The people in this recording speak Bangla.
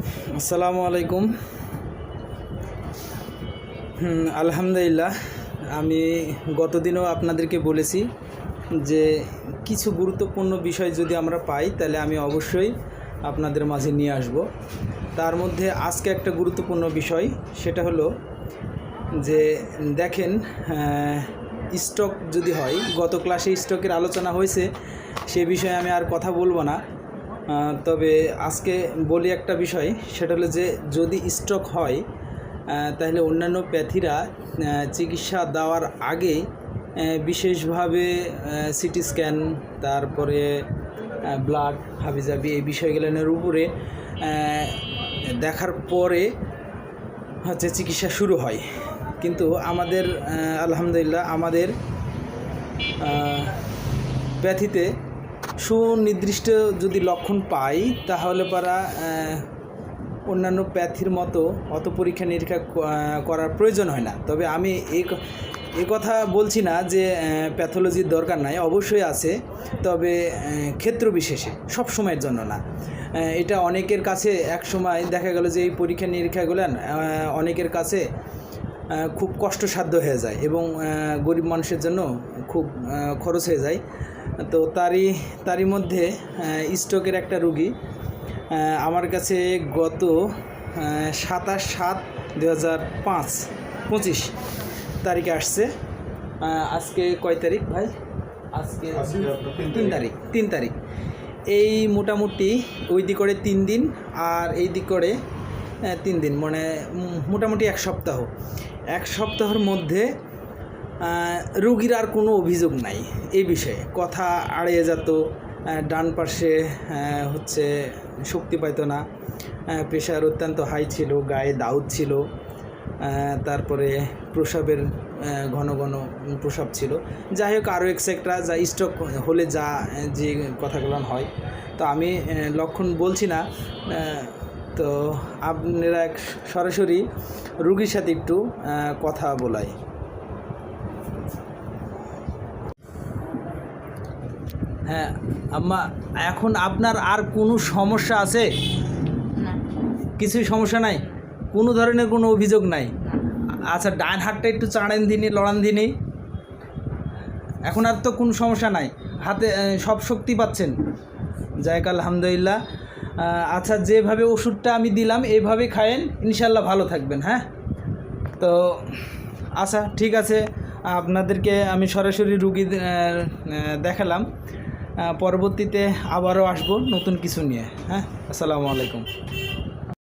আসসালামু আলাইকুম। আলহামদুলিল্লাহ। আমি গতদিনও আপনাদেরকে বলেছি যে কিছু গুরুত্বপূর্ণ বিষয় যদি আমরা পাই, তাহলে আমি অবশ্যই আপনাদের মাঝে নিয়ে আসব। তার মধ্যে আজকে একটা গুরুত্বপূর্ণ বিষয়, সেটা হলো যে দেখেন স্টক যদি হয়, গত ক্লাসে স্টকের আলোচনা হয়েছে, সে বিষয়ে আমি আর কথা বলব না। তবে আজকে বলি একটা বিষয়, সেটা হলো যে যদি স্ট্রোক হয় তাহলে অন্যান্য প্যাথিরা চিকিৎসা দেওয়ার আগে বিশেষভাবে সিটি স্ক্যান তারপরে ব্লাড হাবিজাবি এই বিষয়গুলোর উপরে দেখার পরে হচ্ছে চিকিৎসা শুরু হয়। কিন্তু আমাদের আলহামদুলিল্লাহ আমাদের ব্যাধিতে সুনির্দিষ্ট যদি লক্ষণ পাই, তাহলে পারা অন্যান্য প্যাথির মতো অত পরীক্ষা নিরীক্ষা করার প্রয়োজন হয় না। তবে আমি এই এ কথা বলছি না যে প্যাথোলজির দরকার নাই, অবশ্যই আছে। তবে ক্ষেত্র বিশেষে, সব সময়ের জন্য না। এটা অনেকের কাছে, এক সময় দেখা গেল যে এই পরীক্ষা নিরীক্ষাগুলো অনেকের কাছে খুব কষ্টসাধ্য হয়ে যায় এবং গরিব মানুষের জন্য খুব খরচ হয়ে যায়। তো তারই তারই মধ্যে স্ট্রোকের একটা রুগী আমার কাছে গত সাতাশ সাত দু হাজার পাঁচ পঁচিশ তারিখে আসছে। আজকে কয় তারিখ ভাই? আজকে তিন তারিখ তিন তারিখ। এই মোটামুটি ওই দিক করে তিন দিন আর এই দিক করে তিন দিন মানে মোটামুটি এক সপ্তাহ। এক সপ্তাহের মধ্যে রুগীর আর কোনো অভিযোগ নাই এই বিষয়ে। কথা আড়িয়ে যেত ডান পাশে হচ্ছে শক্তি পাইতো না প্রেশার অত্যন্ত হাই ছিল, গায়ে দাউদ ছিল তারপরে প্রসাবের ঘন ঘন প্রসাব ছিল। যাই হোক, আরও এক্সেট্রা যা স্টক হলে যা যে কথাগুলো হয়। তো আমি লক্ষণ বলছি না তো আপনারা এক সরাসরি রুগীর সাথে একটু কথা বলাই। হ্যাঁ আম্মা এখন আপনার আর কোনো সমস্যা আছে? কিছুই সমস্যা নাই? কোনো ধরনের কোনো অভিযোগ নাই? আচ্ছা ডান হাতটা একটু চাড়েন দিনি লড়ান দিনি। এখন আর তো কোনো সমস্যা নাই। হাতে সব শক্তি পাচ্ছেন। যাইক আলহামদুলিল্লাহ। আচ্ছা যেভাবে ওষুধটা আমি দিলাম এইভাবে খায়েন ইনশাল্লাহ ভালো থাকবেন হ্যাঁ? তো আচ্ছা ঠিক আছে, আপনাদেরকে আমি সরাসরি রুগী দেখালাম পরবর্তীতে আবারও আসব নতুন কিছু নিয়ে হ্যাঁ? আসসালামু আলাইকুম।